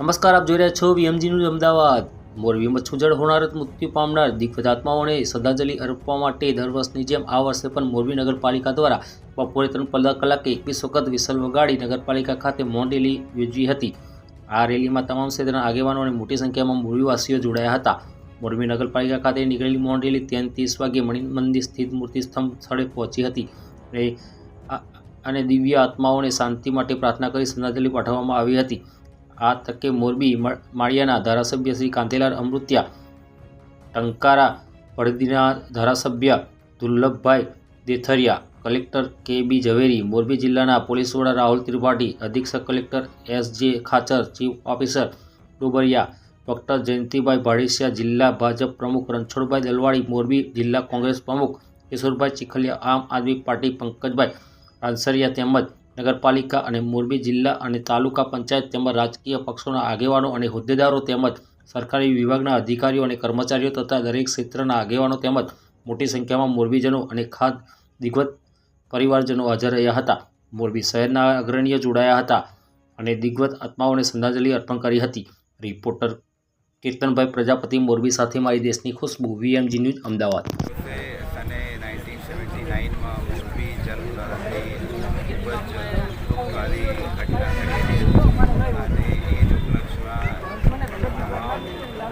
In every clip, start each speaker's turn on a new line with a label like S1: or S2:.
S1: નમસ્કાર, આપ જોઈ રહ્યા છો વીએમજી ન્યૂઝ અમદાવાદ. મોરબીમાં છૂજડ હોનારત મૃત્યુ પામનાર દિગ્ગજ આત્માઓને શ્રદ્ધાંજલિ અર્પવા માટે દર વર્ષની જેમ આ વર્ષે પણ મોરબી નગરપાલિકા દ્વારા બપોરે ત્રણ કલાક એકવીસ વખત વિસલ વગાડી નગરપાલિકા ખાતે મૌન રેલી યોજી હતી. આ રેલીમાં તમામ ક્ષેત્રના આગેવાનો અને મોટી સંખ્યામાં મોરબીવાસીઓ જોડાયા હતા. મોરબી નગરપાલિકા ખાતે નીકળેલી મૌન રેલી ત્યાં ત્રીસ વાગે મણિ, મંદિર સ્થિત મૂર્તિ સ્તંભ સ્થળે પહોંચી હતી અને દિવ્ય આત્માઓને શાંતિ માટે પ્રાર્થના કરી શ્રદ્ધાંજલિ પાઠવવામાં આવી હતી. આ તકે મોરબી માળિયાના ધારાસભ્ય શ્રી કાંતિલાલ અમૃતિયા, ટંકારા પડદીના ધારાસભ્ય દુર્લભભાઈ દેથરિયા, કલેક્ટર કે બી ઝવેરી, મોરબી જિલ્લાના પોલીસ વડા રાહુલ ત્રિપાઠી, અધિક્ષક collector S J Khachar, chief officer Dobariya, doctor Jayantibhai Bhadesiya, જિલ્લા ભાજપ પ્રમુખ રણછોડભાઈ દલવાડી મોરબી જિલ્લા કોંગ્રેસ પ્રમુખ કિશોરભાઈ ચીખલિયા, આમ આદમી પાર્ટી પંકજભાઈ રાનસરિયા તેમજ નગરપાલિકા અને મોરબી જિલ્લા અને તાલુકા પંચાયત તેમજ રાજકીય પક્ષોના આગેવાનો અને હોદ્દેદારો તેમજ સરકારી વિભાગના અધિકારીઓ અને કર્મચારીઓ તથા દરેક ક્ષેત્રના આગેવાનો તેમજ મોટી સંખ્યામાં મોરબીજનો અને ખાદ દિગ્વત પરિવારજનો હાજર રહ્યા હતા. મોરબી શહેરના અગ્રણીઓ જોડાયા હતા અને દિગ્વત આત્માઓને શ્રદ્ધાંજલિ અર્પણ કરી હતી. રિપોર્ટર કીર્તનભાઈ પ્રજાપતિ મોરબી સાથે મારી દેશની ખુશ્બુ, વીએમજી ન્યૂઝ, અમદાવાદ
S2: દિવસે સને નાઇન્ટીન સેવન્ટી નાઇનમાં મોરબી જલધારાથી ખૂબ જ દુઃખકારી ઘટના ઘટેલી અને એ જ ઉપલક્ષમાં તમામ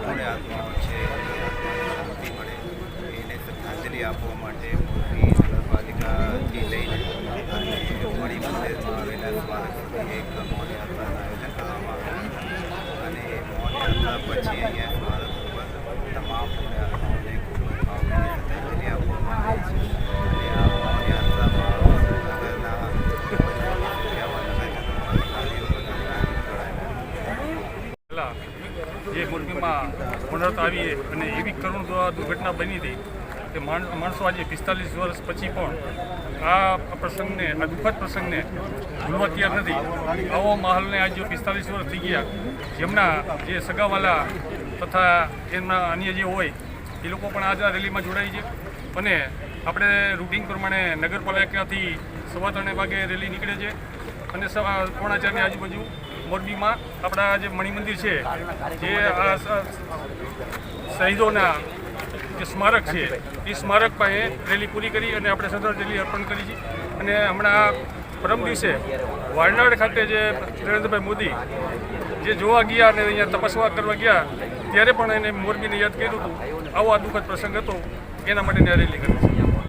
S2: પુણ્ય આત્માઓ છે એ આત્માને શાંતિ મળે એને આપવા માટે મોરબી નગરપાલિકાથી લઈને અને મણિ મંદિરમાં આવેલા બાળકોને એક મૌન આયોજન કરવામાં આવ્યું અને મૌન પછી અહીંયા સ્મારક ઉપર તમામ પુણ્ય ખૂબ ભાવભીની શ્રદ્ધાંજલિ આપવામાં આવે છે. અને આ મૌન યાત્રામાં જ
S3: મોરબીમાં હોનારત આવીએ અને એવી કરુણ દુર્ઘટના બની હતી કે માણસો આજે પિસ્તાલીસ વર્ષ પછી પણ આ પ્રસંગને, આ દુઃખદ પ્રસંગને ભૂલવા તૈયાર નથી. આવો માહોલને આજે પિસ્તાલીસ વર્ષ થઈ ગયા. જેમના જે સગાવાલા તથા એમના અન્ય જે હોય, એ લોકો પણ આજે આ રેલીમાં જોડાય છે. અને આપણે રૂટિન પ્રમાણે નગરપાલિકાથી સવા ત્રણે વાગે રેલી નીકળે છે. અને સવા પોણા આજુબાજુ મોરબીમાં આપણા જે મણિમંદિર છે, જે આ શહીદોના જે સ્મારક છે, એ સ્મારક પાસે રેલી પૂરી કરી અને આપણે શ્રદ્ધાંજલિ અર્પણ કરી છે. અને હમણાં પરમ દિવસે વારનાડ ખાતે જે નરેન્દ્રભાઈ મોદી જે જોવા ગયા અને અહીંયા તપસ્યા કરવા ગયા, ત્યારે પણ એને મોરબીને યાદ કર્યું હતું. આવો આ દુઃખદ પ્રસંગ હતો. એના માટે રેલી કરી છે.